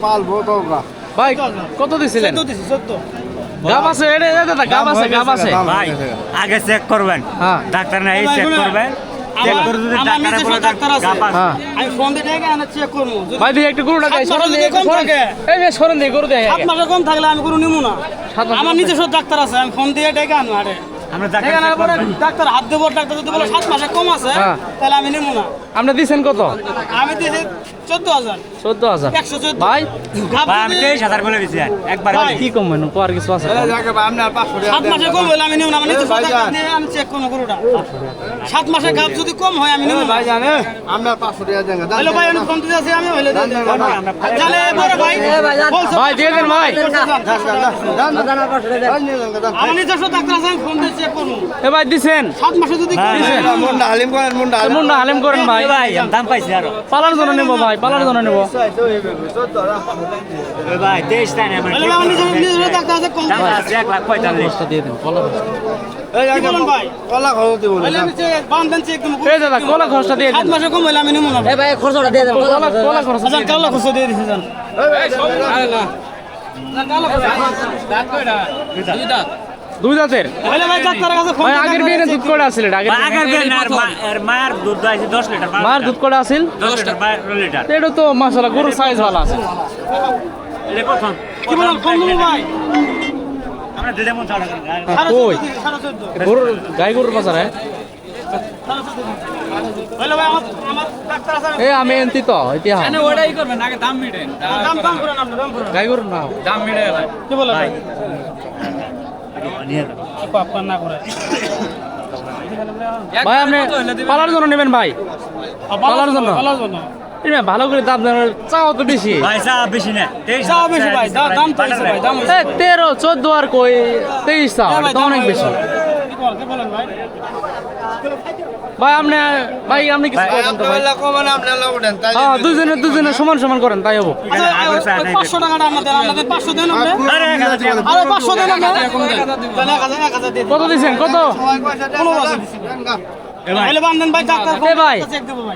পালবো তো ভাই কত দিছিলেন? চোদ্দ দিছি চোদ্দ। গাব আছে এটা এটা দাদা গাব আছে গাব আছে। ভাই আগে চেক করবেন। হ্যাঁ। ডাক্তার নাই চেক করবেন। আমার- নিজস্ব ডাক্তার আছে। হ্যাঁ। আমি ফোন দিয়ে ডেকে আনা ডাক্তার আছে আমি ফোন দিয়ে আরে। আমরা ডাক্তার হাত দেবো ডাক্তার যদি বলে সাত মাসে কম আছে হ্যাঁ। তাহলে আমি নিবো না। আপনি দিছেন কত? আমি দিয়েছি চোদ্দ হাজার। ভাই আমি তেইশ হাজার বলে একবার কি মেনু কিছু আছে সাত মাসে কম হলে আমি নিব না আমার নিজস্ব ভাইজান। ডাক্তার দিয়ে আমি চেক করব গরুটা। সাত মাসে গাছ যদি কম হয় আমি নিব ভাই জানে আপনার পাঁচশো টাকা দেন দাম ভাই দেন আমি দিতে আছি আমি হইলে দিয়ে দেন বড় ভাই। ভাই দিয়ে দেন ভাই। দাম দেন, দাম দেন, দাম নিয়ে যান, দাম। আমার নিজস্ব ডাক্তার আছে আমি ফোন দিয়ে চেক করব। এ ভাই দিছেন? সাত মাসে যদি মুন্ডা হালিম করেন মুন্ডা হালিম। করেন ভাই। ভাই দাম পাইছি আরও। পালার জন্য নেব ভাই পালার জন্য নেব। ভাই তেইশ আছে এক লাখ পঁয়তাল্লিশ দিয়ে দেন কলা কলা খরচটা দিয়ে দেন। মাসে কম হইলে আমি নিব না। কলা কলা খরচ কালো খুশো দিয়ে দিছি দুই দাঁতের? ভাই আগের বিয়ে দুধ আসছিলেন আগের আর মায়ের দুধ আছে লিটার বারো মার লিটার। দুধ করে আসিল দশ লিটার বারো লিটার। এটা তো মাসালা গরুর সাইজ ভালো আছে। এটা প্রথম। কি বলেন কম ভাই? আমরা দিলে মন ছাড়া করি না। সাড়ে কই? চোদ্দ দিছি, সাড়ে চোদ্দ। গরুর গাই গরুর বাজার হ্যাঁ? আছে। আমি- এনতি তো ইতিহাস। ওটাই করবেন আগে দাম মিটেন দাম দাম করে নাম দাম করে গাই গরুর না দাম মিটে ভাই। কি বলেন ভাই আপনি পালার জন্য নেবেন ভাই। পালার জন্য? ভালো করে দাম চাও তো বেশি। বেশি না তেইশ চা বেশি ভাই দা- দাম তো বেশি ভাই। দাম বেশি। এ, তেরো চোদ্দ আর কই তেইশ চাও হ্যাঁ অনেক বেশি। ভাই ভাই আপনি ভাই আপনি কিছু করেন তো ভাই। তাই হ্যাঁ দুজনে দুজনে সমান সমান করেন তাই হব। আচ্ছা, ওই নাই পাঁচশো টাকাটা আমাদের আমাদের পাঁচশো দেন আরে, পাঁচশো দেন। কত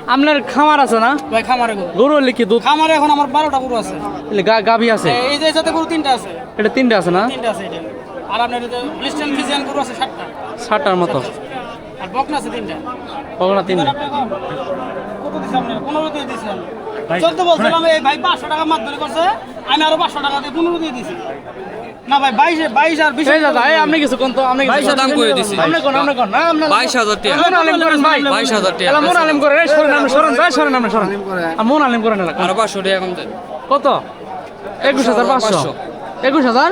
আপনার খামার আছে না? ভাই খামারে গরু। হলে কি দুধ? খামারে এখন আমার বারোটা গরু আছে। গাভী আছে? এই যে সাথে গরু তিনটা আছে। এটা তিনটা আছে না? তিনটা আছে এটা। আর আপনার লিস্টেন ফিজিয়ান গরু আছে ষাটটার মতো। আর বকনা আছে তিনটা? পকড়া তিনটা। কত দিছি আপনার? পনেরো দিয়ে চলতে বলছিলাম এই ভাই পাঁচশো টাকা মারধরি করছে আমি আরও পাঁচশো টাকা দিয়ে পনেরো দিয়ে দিছি। না ভাই বাইশ বাইশ আর বিশ এই দাদা এই আপনি কিছু কোন তো আপনি বাইশ। দাম করে দিছি। আপনি কোন আপনি কোন? না আপনি বাইশ হাজার টাকা। মন আলিম করেন ভাই। বাইশ হাজার টাকা। এলা মন আলিম করেন। এই সরেন আপনি সরেন ভাই সরেন আপনি সরেন। আর মন আলিম করেন এলা আরও পাঁচশো টাকা কম দেন। কত? একুশ হাজার পাঁচশো। একুশ হাজার?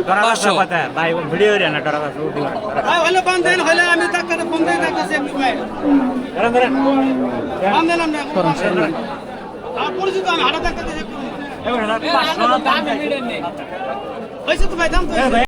পরিচিত আমি হাটা ডাক্তার